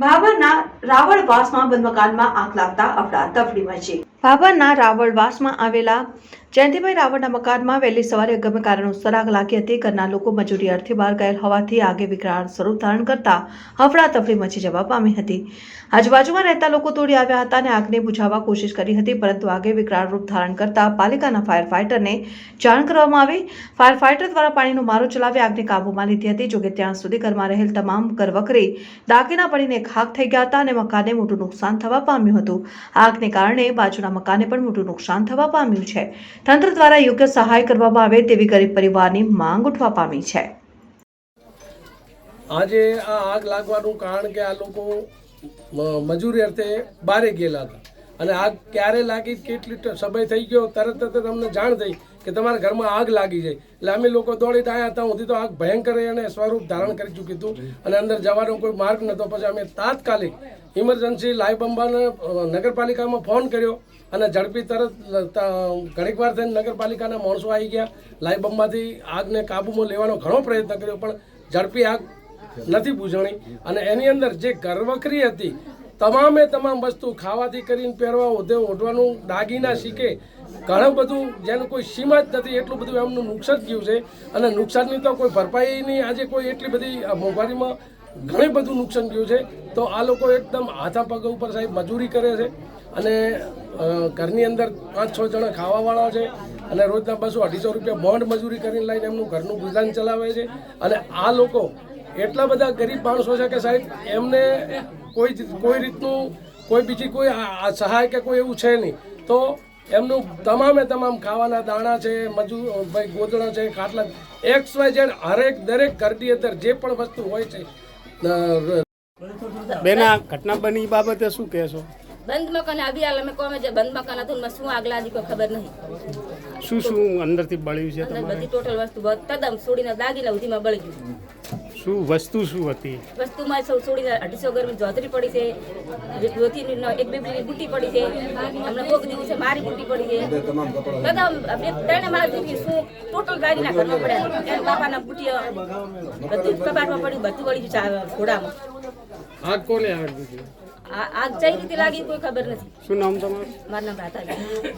ભાભરના રાવળવાસમાં બંધ મકાનમાં આગ લાગતા અફડાતફડી મચી. ભાભરના રાવળવાસમાં આવેલા જયંતિભાઈ રાવળના મકાનમાં વહેલી સવારે ગમે કારણોસર આગ લાગી હતી. ઘરના લોકો મજૂરી અર્થે બહાર ગયેલ હોવાથી આગે વિકરાળ સ્વરૂપ ધારણ કરતા હફડાતફડી મચી જવા પામી હતી. આજુબાજુમાં રહેતા લોકો તોડી આવ્યા હતા અને આગને બુઝાવવા કોશિશ કરી હતી, પરંતુ આગે વિકરાળ રૂપ ધારણ કરતા પાલિકાના ફાયર ફાઇટરને જાણ કરવામાં આવી. ફાયર ફાઇટર દ્વારા પાણીનો મારો ચલાવી આગને કાબૂમાં લીધી હતી. જોકે ત્યાં સુધી ઘરમાં રહેલ તમામ ઘરવખરી દાગીના પડીને ખાક થઈ ગયા હતા અને મકાને મોટું નુકસાન થવા પામ્યું હતું. આગને કારણે બાજુના મકાને પણ મોટું નુકસાન થવા પામ્યું છે. તંત્ર દ્વારા યોગ્ય સહાય કરવામાં આવે તેવી ગરીબ પરિવારની માંગ ઉઠવા પામી છે. આજે આ આગ લાગવાનું કારણ કે આ લોકો મજૂરી અર્થે બારે ગયેલા હતા. અને આગ ક્યારે લાગી, કેટલી સમય થઈ ગયો, તરત જ તમને જાણ થઈ કે તમારા ઘરમાં આગ લાગી જાય એટલે અમે લોકો દોડીને આવ્યા હતા સુધી તો આગ ભયંકર અને સ્વરૂપ ધારણ કરી ચૂક્યું હતું. અને અંદર જવાનો કોઈ માર્ગ નહોતો, પછી અમે તાત્કાલિક ઇમરજન્સી લાઈવ બંબાને નગરપાલિકામાં ફોન કર્યો અને ઝડપી તરત ઘણીક વાર થઈને નગરપાલિકાના માણસો આવી ગયા. લાઈવ બંબાથી આગને કાબૂમાં લેવાનો ઘણો પ્રયત્ન કર્યો, પણ ઝડપી આગ નથી બુઝાણી. અને એની અંદર જે ઘરવખરી હતી તમામે તમામ વસ્તુ ખાવાથી કરીને પહેરવા ઓઢે ઓઢવાનું, દાગીના શીખે, ઘણું બધું જેનું કોઈ સીમા જ નથી, એટલું બધું એમનું નુકસાન થયું છે. અને નુકસાનની તો કોઈ ભરપાઈની આજે કોઈ એટલી બધી મોંઘવારીમાં ઘણી બધું નુકસાન થયું છે. તો આ લોકો એકદમ હાથા પગ ઉપર સાહેબ મજૂરી કરે છે. અને ઘરની અંદર પાંચ છ જણા ખાવાવાળા છે. અને રોજના બસો અઢીસો રૂપિયા બોન્ડ મજૂરી કરીને લઈને એમનું ઘરનું ગુજરાન ચલાવે છે. અને આ લોકો એટલા બધા ગરીબ માણસો છે કે સાહેબ, એમને કોઈ કોઈ રીતનું કોઈ બીજી કોઈ સહાય કે કોઈ એવું છે નહીં. તો એમનું તમામે તમામ ખાવાના દાણા છે મજૂર ભાઈ ગોદડા છે, ખાટલા એક્સ વાય ઝેડ હરેક દરેક ઘરની અંદર જે પણ વસ્તુ હોય છે બેના ઘટના બની બાબતે શું કહેશો? બંધ મકાન આવી હાલ અમે કહો જે બંધ મકાન હતું એમાં શું આગ લાગી કોઈ ખબર નહીં. શું શું અંદરથી બળ્યું છે તમારે? બધી ટોટલ વસ્તુ તદમ તદ્દન સોડીને દાગીના સુધીમાં બળી ગયું શું વસ્તુ શું હતી? વસ્તુમાં સૌ સોડીને અઢીસો ગરમી જોતરી પડી છે જે ધોતીની ન- એક બેબીની બુટ્ટી પડી છે અમને કોક દિવસે મારી બુટી પડી છે. તદ્દન બે ત્રણે મારા દીકરી શું ટોટલ ગાડીના ઘરમાં પડ્યા. એના બાપાના બુટ્ટીઓ બધું જ કબાટમાં પડ્યું બધું વળી ગયું ઘોડામાં. આગ કોને આગ દીધી આગ કઈ રીતે લાગી કોઈ ખબર નથી. શું નામ તમારું? મારું નામ રાતા